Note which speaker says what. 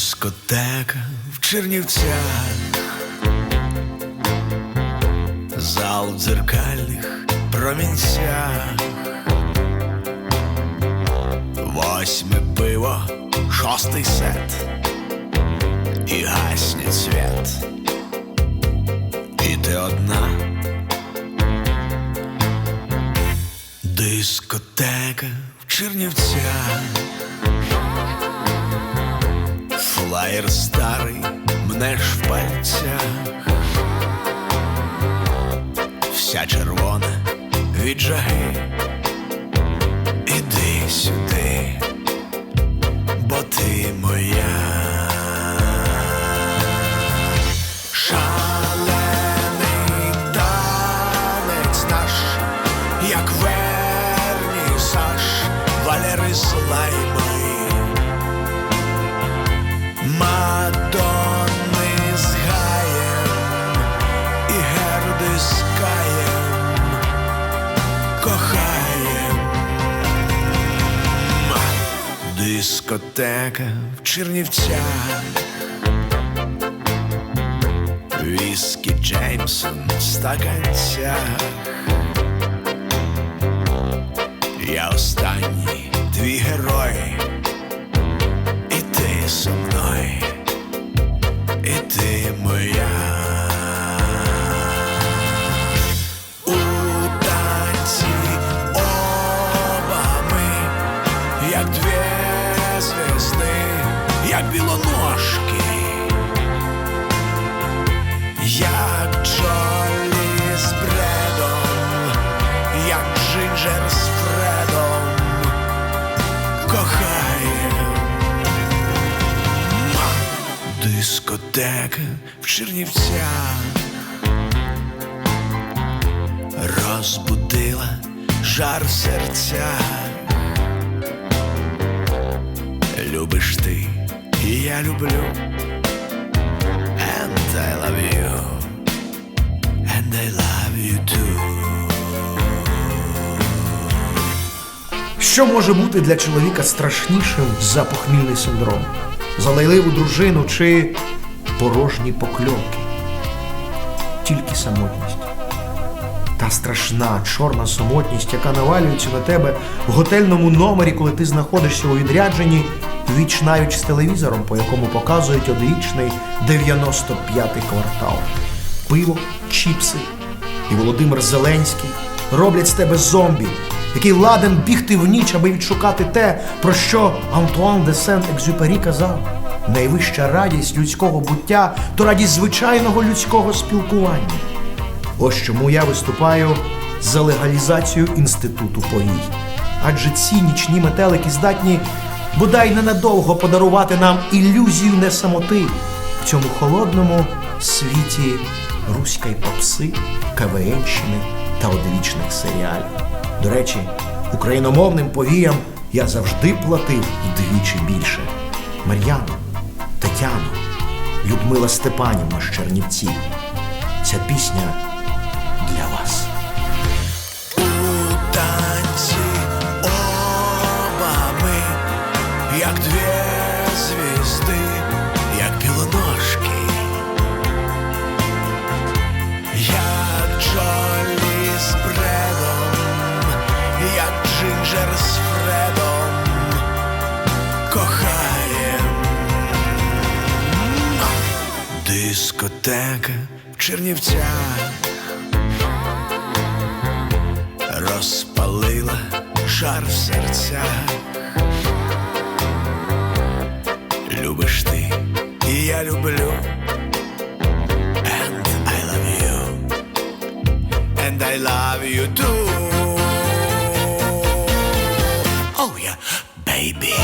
Speaker 1: Дискотека в Чернівцях, зал в дзеркальних промінцях, восьме пиво, шостий сет, і гасне цвет, і ти одна. Дискотека в Чернівцях. Флаєр старий кохаєм. Дискотека в Чернівцях. Віскі Джеймсон в стаканцях. Я останній білоножки, як Джолі з бредом, як Джинджер з Фредом, кохаєм. Дискотека в Чернівцях розбудила жар в серцях. Любиш ти, я люблю. And I love you. And I love you too.
Speaker 2: Що може бути для чоловіка страшнішим за похмільний синдром? За лайливу дружину чи порожні покльовки? Тільки самотність. Та страшна чорна самотність, яка навалюється на тебе в готельному номері, коли ти знаходишся у відрядженні, віч навіть з телевізором, по якому показують одвічний 95-й квартал. Пиво, чіпси і Володимир Зеленський роблять з тебе зомбі, який ладен бігти в ніч, аби відшукати те, про що Антуан де Сент-Екзюпері казав. Найвища радість людського буття то радість звичайного людського спілкування. Ось чому я виступаю за легалізацію інституту повій. Адже ці нічні метелики здатні бодай ненадовго подарувати нам ілюзію несамоти в цьому холодному світі руської попси, КВНщини та одвічних серіалів. До речі, україномовним повіям я завжди платив вдвічі більше. Мар'яно, Тетяно, Людмила Степанівна з Чернівців. Ця пісня для вас.
Speaker 1: Дискотека в Чернівцях розпалила жар в серцях. Любиш ти, і я люблю. And I love you. And I love you too. Oh yeah, baby.